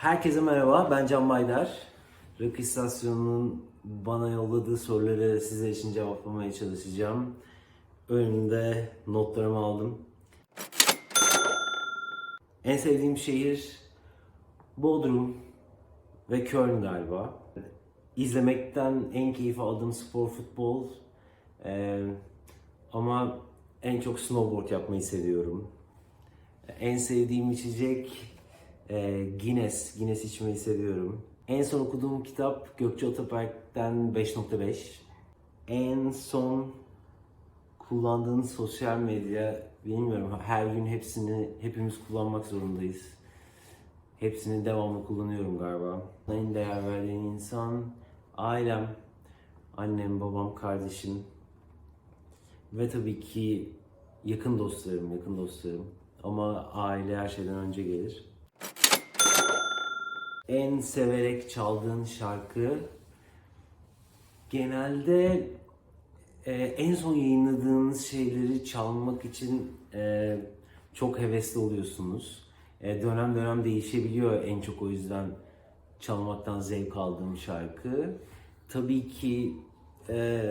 Herkese merhaba, ben Can Baydar. Rakı İstasyonu'nun bana yolladığı soruları size için cevaplamaya çalışacağım. Önümde notlarımı aldım. En sevdiğim şehir Bodrum ve Köln galiba. İzlemekten en keyif aldığım spor futbol. Ee, ama en çok snowboard yapmayı seviyorum. En sevdiğim içecek e, Guinness. Guinness içmeyi seviyorum. En son okuduğum kitap Gökçe Otopark'tan 5.5. En son kullandığın sosyal medya bilmiyorum her gün hepsini hepimiz kullanmak zorundayız. Hepsini devamlı kullanıyorum galiba. En değer verdiğin insan ailem, annem, babam, kardeşim ve tabii ki yakın dostlarım, yakın dostlarım. Ama aile her şeyden önce gelir. En severek çaldığın şarkı genelde e, en son yayınladığınız şeyleri çalmak için e, çok hevesli oluyorsunuz. E, dönem dönem değişebiliyor en çok o yüzden çalmaktan zevk aldığım şarkı. Tabii ki e,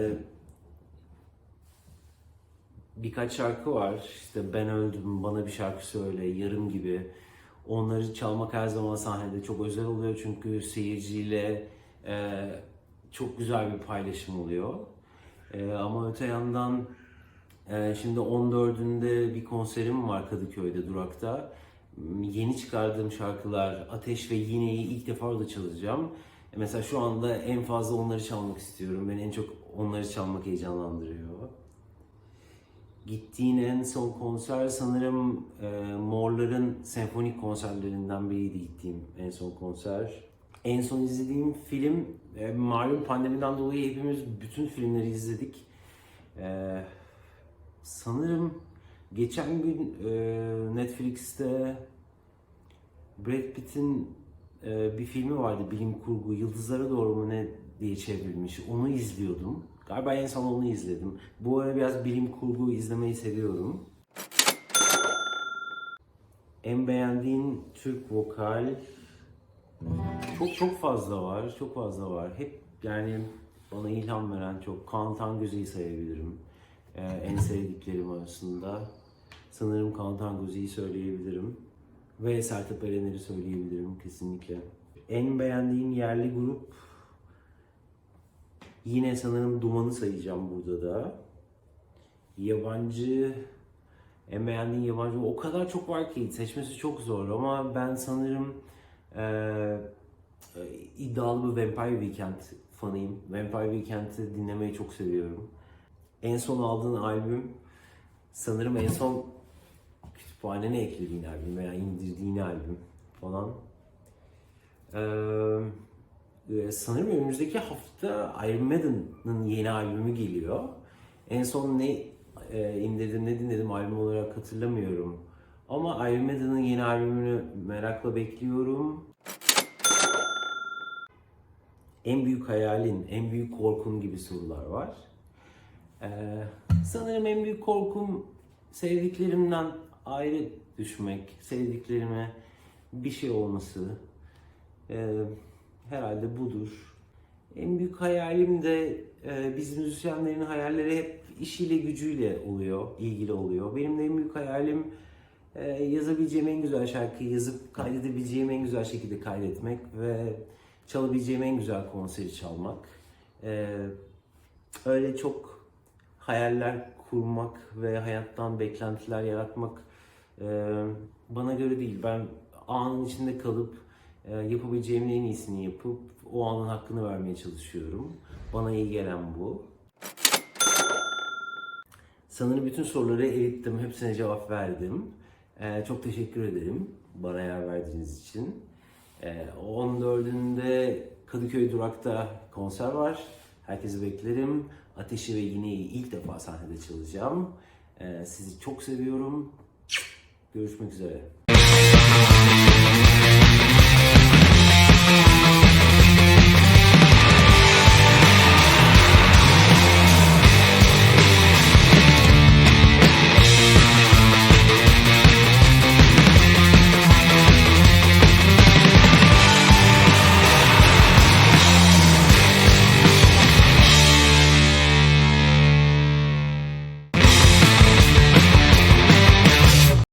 birkaç şarkı var. İşte Ben Öldüm, Bana Bir Şarkı Söyle, Yarım gibi. Onları çalmak her zaman sahnede çok özel oluyor çünkü seyirciyle e, çok güzel bir paylaşım oluyor. E, ama öte yandan e, şimdi 14'ünde bir konserim var Kadıköy'de Durak'ta. Yeni çıkardığım şarkılar Ateş ve Yine'yi ilk defa orada çalacağım. E, mesela şu anda en fazla onları çalmak istiyorum. Beni en çok onları çalmak heyecanlandırıyor. Gittiğin en son konser sanırım e, Morlar'ın senfonik konserlerinden biriydi gittiğim en son konser. En son izlediğim film, e, malum pandemiden dolayı hepimiz bütün filmleri izledik. E, sanırım geçen gün e, Netflix'te Brad Pitt'in e, bir filmi vardı bilim kurgu, Yıldızlara Doğru mu ne diye çevrilmiş. Onu izliyordum. Galiba en son onu izledim. Bu ara biraz bilim kurgu izlemeyi seviyorum. En beğendiğin Türk vokal çok çok fazla var, çok fazla var. Hep yani bana ilham veren çok Kaan Tangöze'yi sayabilirim. Ee, en sevdiklerim arasında. Sanırım Kaan Tangöze'yi söyleyebilirim. Ve Sertab Erener'i söyleyebilirim kesinlikle. En beğendiğim yerli grup Yine sanırım Duman'ı sayacağım burada da. Yabancı en beğendiğin yabancı o kadar çok var ki seçmesi çok zor ama ben sanırım eee e, iddialı bir Vampire Weekend fanıyım. Vampire Weekend'i dinlemeyi çok seviyorum. En son aldığın albüm sanırım en son kütüphanene eklediğin albüm veya indirdiğin albüm falan. Eee ee, sanırım önümüzdeki hafta Iron Maiden'ın yeni albümü geliyor. En son ne e, indirdim ne dinledim albüm olarak hatırlamıyorum. Ama Iron Maiden'ın yeni albümünü merakla bekliyorum. En büyük hayalin, en büyük korkun gibi sorular var. Ee, sanırım en büyük korkum sevdiklerimden ayrı düşmek, sevdiklerime bir şey olması. Ee, herhalde budur. En büyük hayalim de e, biz müzisyenlerin hayalleri hep işiyle gücüyle oluyor, ilgili oluyor. Benim de en büyük hayalim e, yazabileceğim en güzel şarkıyı yazıp kaydedebileceğim en güzel şekilde kaydetmek ve çalabileceğim en güzel konseri çalmak. E, öyle çok hayaller kurmak ve hayattan beklentiler yaratmak e, bana göre değil. Ben anın içinde kalıp yapabileceğimin en iyisini yapıp o anın hakkını vermeye çalışıyorum. Bana iyi gelen bu. Sanırım bütün soruları erittim, hepsine cevap verdim. E, çok teşekkür ederim bana yer verdiğiniz için. E, 14'ünde Kadıköy Durak'ta konser var. Herkesi beklerim. Ateşi ve Yine'yi ilk defa sahnede çalacağım. E, sizi çok seviyorum. Görüşmek üzere.